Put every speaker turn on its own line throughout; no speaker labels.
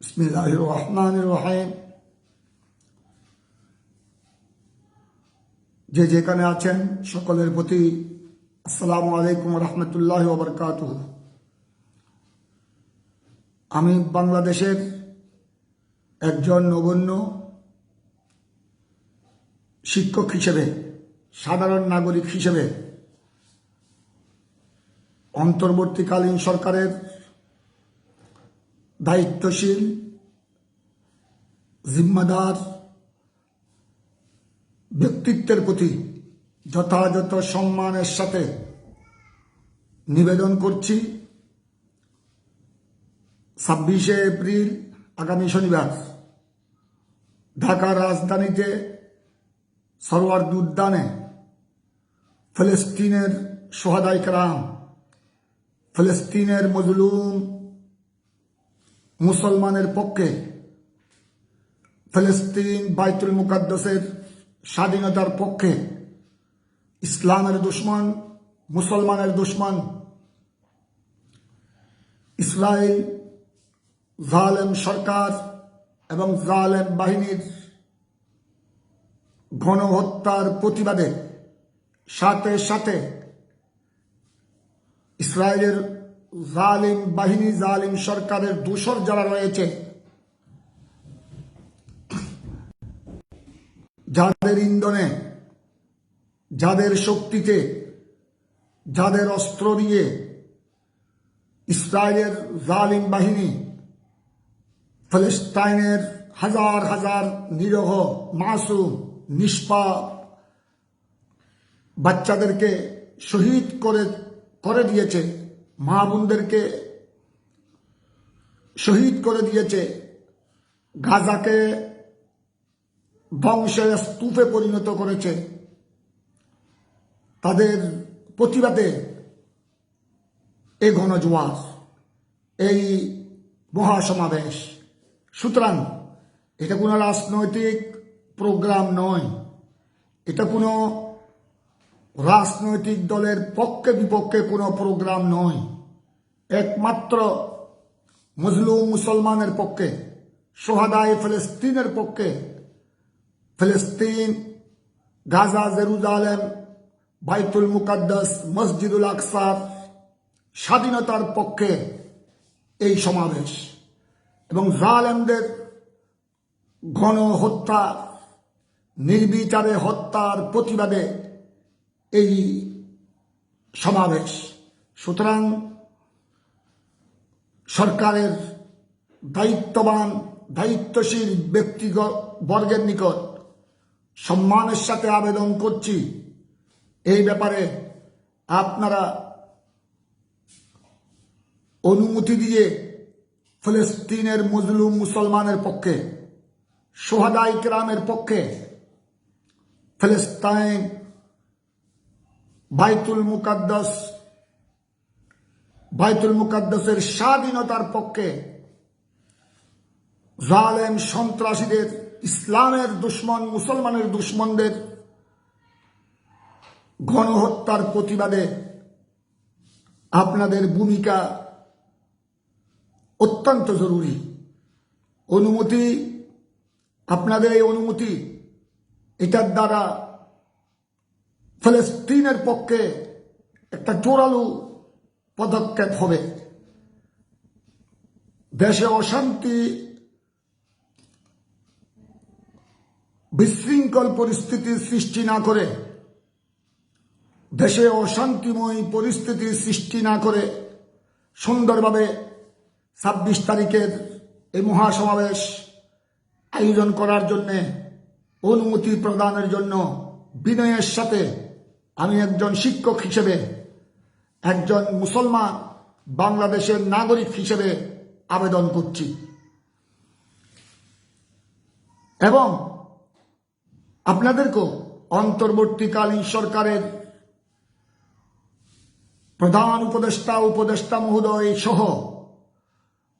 বিসমিল্লাহ রহমান রহিম। যে যেখানে আছেন, সকলের প্রতি আসসালামু আলাইকুম রহমতুল্লাহ বরকাত আমি বাংলাদেশের একজন নগণ্য শিক্ষক হিসেবে, সাধারণ নাগরিক হিসেবে অন্তর্বর্তীকালীন সরকারের দায়িত্বশীল, জিম্মাদার, ব্যক্তিত্বের প্রতি যথাযথ সম্মানের সাথে নিবেদন করছি। ছাব্বিশে এপ্রিল, আগামী শনিবার, ঢাকার রাজধানীতে সরোয়ার্দ উদ্যানে ফিলিস্তিনের সোহাদাই কালাম ফিলিস্তিনের মজলুম মুসলমানের পক্ষে ফিলিস্তিন বাইতুল মুকাদ্দাসের স্বাধীনতার পক্ষে ইসলামের দুশ্মন, মুসলমানের দুশ্মন, ইসরায়েল জালেম সরকার এবং জালেম বাহিনীর গণহত্যার প্রতিবাদে সাথে সাথে ইসরায়েলের জালিম বাহিনী, জালিম সরকারের দূষর যারা রয়েছে, যাদের ইন্ধনে, যাদের শক্তিতে, যাদের অস্ত্র দিয়ে ইসরায়েলের জালিম বাহিনী ফিলিস্তাইনের হাজার হাজার নিরহ, মাসুম, নিষ্পাপ বাচ্চাদেরকে শহীদ করে করে দিয়েছে। মা বোনদেরকে শহীদ করে দিয়েছে। গাজাকে ধ্বংসের স্তূপে পরিণত করেছে। তাদের প্রতিবাদে এই গণজোয়ার, এই মহাসমাবেশ। সুতরাং এটা কোনো রাজনৈতিক প্রোগ্রাম নয়। এটা কোনো রাজনৈতিক দলের পক্ষে বিপক্ষে কোনো প্রোগ্রাম নয়। একমাত্র মুসলিম মুসলমানের পক্ষে, সোহাদায় ফিলিস্তিনের পক্ষে। ফিলিস্তিন, গাজা, জেরুজালেম, বাইতুল মুকাদ্দাস, মসজিদুল আকসার স্বাধীনতার পক্ষে এই সমাবেশ। এবং জালেমদের গণহত্যা, নির্বিচারে হত্যার প্রতিবাদে এই সমাবেশ। সুতরাং সরকারের দায়িত্ববান, দায়িত্বশীল ব্যক্তিগত বর্গের নিকট সম্মানের সাথে আবেদন করছি। এই ব্যাপারে আপনারা অনুমতি দিয়ে ফিলিস্তিনের মুসলিম মুসলমানের পক্ষে, সোহাদাই গ্রামের পক্ষে ফিলিস্তাইন বাইতুল মুকাদ্দাস, বাইতুল মুকাদ্দাসের স্বাধীনতার পক্ষে জালেম সন্ত্রাসীদের, ইসলামের দুশ্মন, মুসলমানের দুশ্মনদের গণহত্যার প্রতিবাদে আপনাদের ভূমিকা অত্যন্ত জরুরি। অনুমতি, আপনাদের এই অনুমতি, এটার দ্বারা ফিলিস্তিনের পক্ষে একটা জোরালো পদক্ষেপ হবে। দেশে অশান্তি, বিশৃঙ্খল পরিস্থিতির সৃষ্টি না করে, দেশে অশান্তিময় পরিস্থিতির সৃষ্টি না করে সুন্দরভাবে ছাব্বিশ তারিখের এই মহাসমাবেশ আয়োজন করার জন্যে অনুমতি প্রদানের জন্য বিনয়ের সাথে আমি একজন শিক্ষক হিসেবে, একজন মুসলমান, বাংলাদেশের নাগরিক হিসেবে আবেদন করছি। এবং আপনাদেরকেও অন্তর্বর্তীকালীন সরকারের প্রধান উপদেষ্টা উপদেষ্টা মহোদয় সহ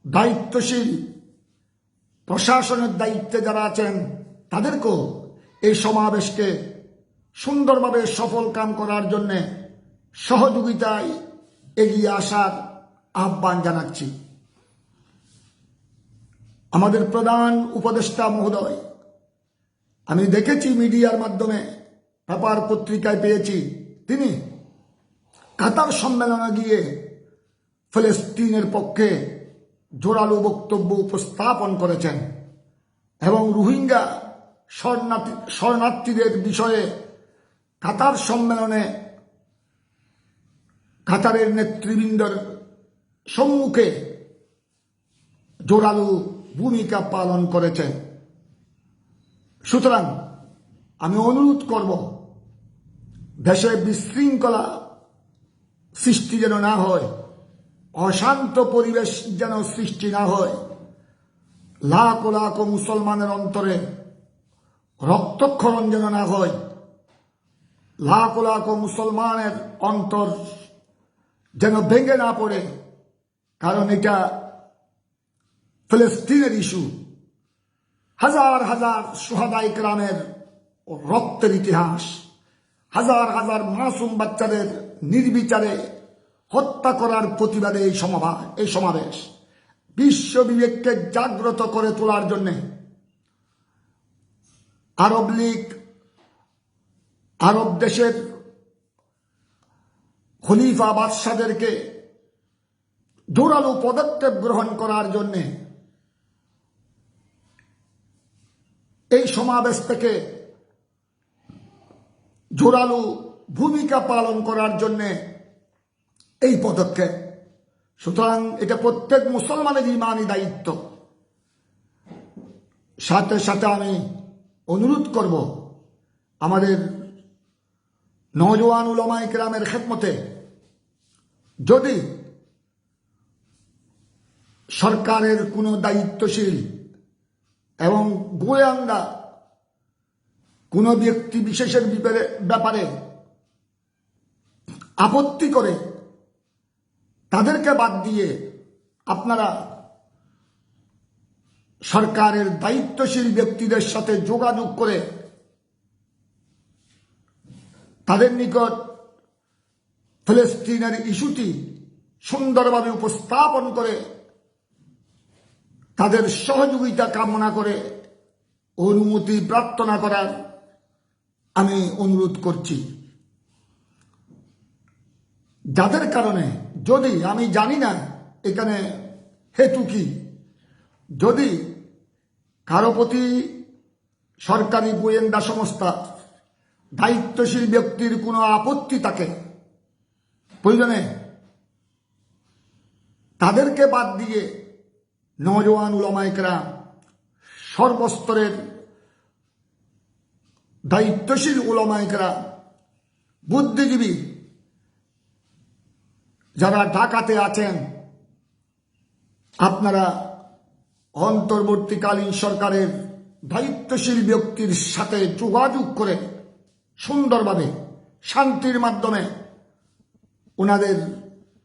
দায়িত্বশীল প্রশাসনের দায়িত্বে যারা আছেন, তাদেরকেও এই সমাবেশকে সুন্দরভাবে সফল কাম করার জন্য সহযোগিতায় এগিয়ে আসার আহ্বান জানাচ্ছি। আমাদের প্রধান উপদেষ্টা মহোদয়, আমি দেখেছি মিডিয়ার মাধ্যমে পেপার পত্রিকায় পেয়েছি, তিনি কাতার সম্মেলনে গিয়ে ফিলিস্তিনের পক্ষে জোরালো বক্তব্য উপস্থাপন করেছেন এবং রোহিঙ্গা শরণার্থী, শরণার্থীদের বিষয়ে কাতার সম্মেলনে কাতারের নেতৃবৃন্দর সম্মুখে জোরালো ভূমিকা পালন করেছেন। সুতরাং আমি অনুরোধ করব, দেশে বিশৃঙ্খলা সৃষ্টি যেন না হয়, অশান্ত পরিবেশ যেন সৃষ্টি না হয়, লাখ লাখ মুসলমানের অন্তরে রক্তক্ষরণ যেন না হয় লাখ লাখ মুসলমানের অন্তর যেন ভেঙে না পড়ে। কারণ এটা ফিলিস্তিনের ইস্যু। হাজার হাজার সোহাদাই গ্রামের রক্তের ইতিহাস, হাজার হাজার মাসুম বাচ্চাদের নির্বিচারে হত্যা করার প্রতিবাদে এই সমাবেশ এই সমাবেশ বিশ্ব বিবেককে জাগ্রত করে তোলার জন্যে আরব লীগ আরব দেশের খলিফা বাদশাদেরকে জোরালো পদক্ষেপ গ্রহণ করার জন্যে এই সমাবেশ থেকে জোরালো ভূমিকা পালন করার জন্য এই পদক্ষেপ। সুতরাং এটা প্রত্যেক মুসলমানের ইমানই দায়িত্ব। সাথে সাথে আমি অনুরোধ করব আমাদের নজওয়ান উলামাই গ্রামের খেদমতে যদি সরকারের কোনো দায়িত্বশীল এবং গোয়েন্দা কোনো ব্যক্তি বিশেষের ব্যাপারে আপত্তি করে, তাদেরকে বাদ দিয়ে আপনারা সরকারের দায়িত্বশীল ব্যক্তিদের সাথে যোগাযোগ করে তাদের নিকট ফিলিস্তিনের ইস্যুটি সুন্দরভাবে উপস্থাপন করে, তাদের সহযোগিতা কামনা করে অনুমতি প্রার্থনা করার আমি অনুরোধ করছি। যাদের কারণে, যদি, আমি জানি না এখানে হেতু কি, যদি কারও প্রতি সরকারি গোয়েন্দা সংস্থা দায়িত্বশীল ব্যক্তির কোনো আপত্তি থাকে। প্রয়োজনে তাদেরকে বাদ দিয়ে নজওয়ান উলামাইকরা সর্বস্তরের দায়িত্বশীল উলামাইকরা বুদ্ধিজীবী যারা ঢাকাতে আছেন, আপনারা অন্তর্বর্তীকালীন সরকারের দায়িত্বশীল ব্যক্তির সাথে যোগাযোগ করে সুন্দরভাবে, শান্তির মাধ্যমে ওনাদের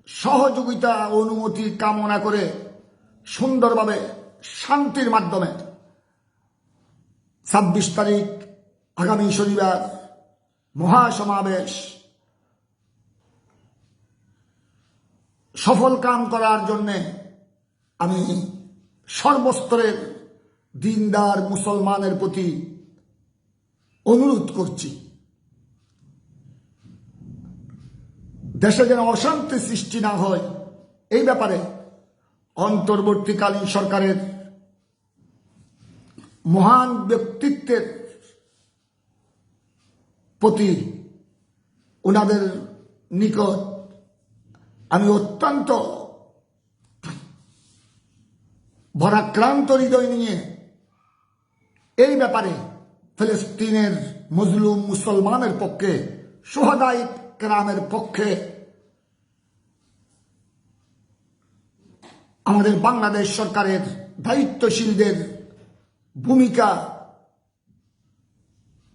সহযোগিতা, অনুমতি, কামনা করে সুন্দরভাবে, শান্তির মাধ্যমে ছাব্বিশ তারিখ, আগামী শনিবার মহাসমাবেশ সফল কাম করার জন্যে আমি সর্বস্তরের দিনদার মুসলমানের প্রতি অনুরোধ করছি। দেশে যেন অশান্তি সৃষ্টি না হয়, এই ব্যাপারে অন্তর্বর্তীকালীন সরকারের মহান ব্যক্তিত্বের প্রতি ওনাদের নিকট আমি অত্যন্ত ভরাক্রান্ত হৃদয় নিয়ে এই ব্যাপারে ফিলিস্তিনের মজলুম মুসলমানের পক্ষে সোহাদাই গ্রামের পক্ষে আমাদের বাংলাদেশ সরকারের দায়িত্বশীলদের ভূমিকা,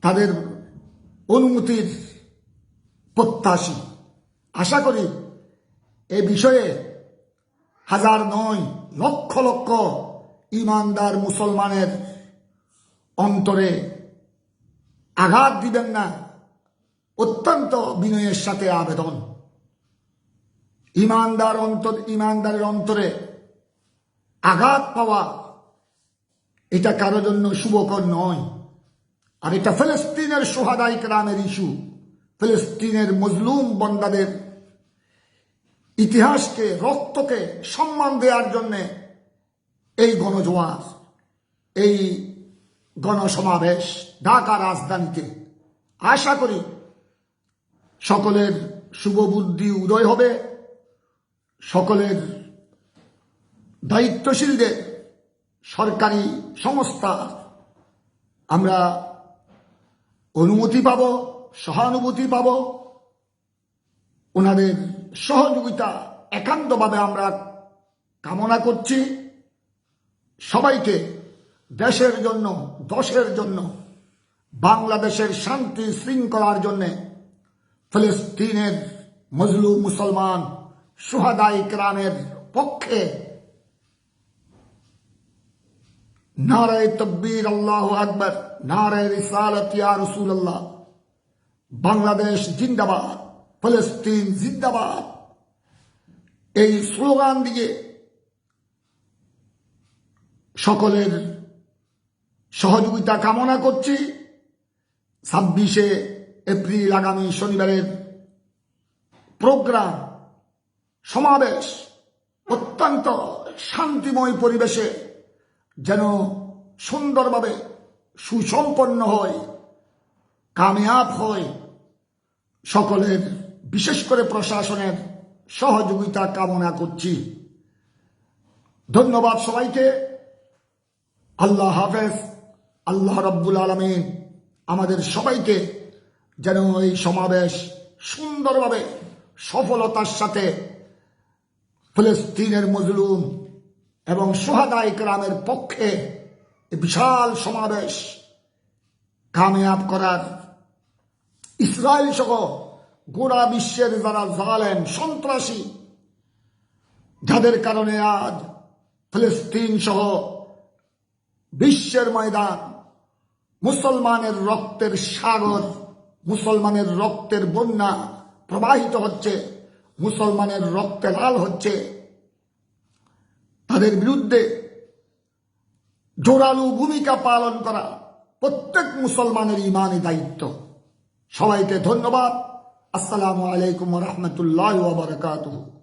তাদের অনুমতির প্রত্যাশী। আশা করি এ বিষয়ে হাজার নয়, লক্ষ লক্ষ ইমানদার মুসলমানের অন্তরে আঘাত দিবেন না, অত্যন্ত বিনয়ের সাথে আবেদন। ইমানদার অন্তর, ইমানদারের অন্তরে আঘাত পাওয়া, এটা কারও জন্য শুভকর নয়। আর এটা ফিলিস্তিনের সোহাদাই গ্রামের ইস্যু। ফিলিস্তিনের মজলুম বন্দাদের ইতিহাসকে, রক্তকে সম্মান দেওয়ার জন্যে এই গণজোয়ার, এই গণসমাবেশ ঢাকা রাজধানীতে। আশা করি সকলের শুভ বুদ্ধি উদয় হবে, সকলের দায়িত্বশীলদের সরকারি সংস্থা, আমরা অনুমতি পাব, সহানুভূতি পাব, ওনাদের সহযোগিতা একান্তভাবে আমরা কামনা করছি। সবাইকে দেশের জন্য, দশের জন্য, বাংলাদেশের শান্তি শৃঙ্খলার জন্য ফিলিস্তিনের মজলু মুসলমান সুহাদাই ক্রামের পক্ষে নারায় তকবীর, আল্লাহ আকবর, নারায় রিসালত, ইয়া বাংলাদেশ জিন্দাবাদ, ফিলিস্তিন জিন্দাবাদ। এই স্লোগান দিয়ে সকলের সহযোগিতা কামনা করছি। ছাব্বিশে এপ্রিল আগামী শনিবারের প্রোগ্রাম, সমাবেশ, অত্যন্ত শান্তিময় পরিবেশে যেন সুন্দরভাবে সুসম্পন্ন হয় কামিয়াব হয় সকলের, বিশেষ করে প্রশাসনের সহযোগিতা কামনা করছি। ধন্যবাদ সবাইকে। আল্লাহ হাফেজ, আল্লাহ রব্বুল আলমিন আমাদের সবাইকে যেন এই সমাবেশ সুন্দরভাবে সফলতার সাথে ফিলিস্তিনের মজলুম এবং সোহাদাই গ্রামের পক্ষে বিশাল সমাবেশ কামিয়াব করার ইসরায়েল সহ গোড়া বিশ্বের যারা জালেন সন্ত্রাসী, যাদের কারণে আজ ফিলিস্তিন সহ বিশ্বের ময়দান মুসলমানের রক্তের সাগর, মুসলমানের রক্তের বন্যা প্রবাহিত হচ্ছে, মুসলমানের রক্তে লাল হচ্ছে। তাদের বিরুদ্ধে জোরালো ভূমিকা পালন করা প্রত্যেক মুসলমানের ইমানে দায়িত্ব। সবাইকে ধন্যবাদ। আসসালামু আলাইকুম রহমতুল্লাহ বারকাতুহ।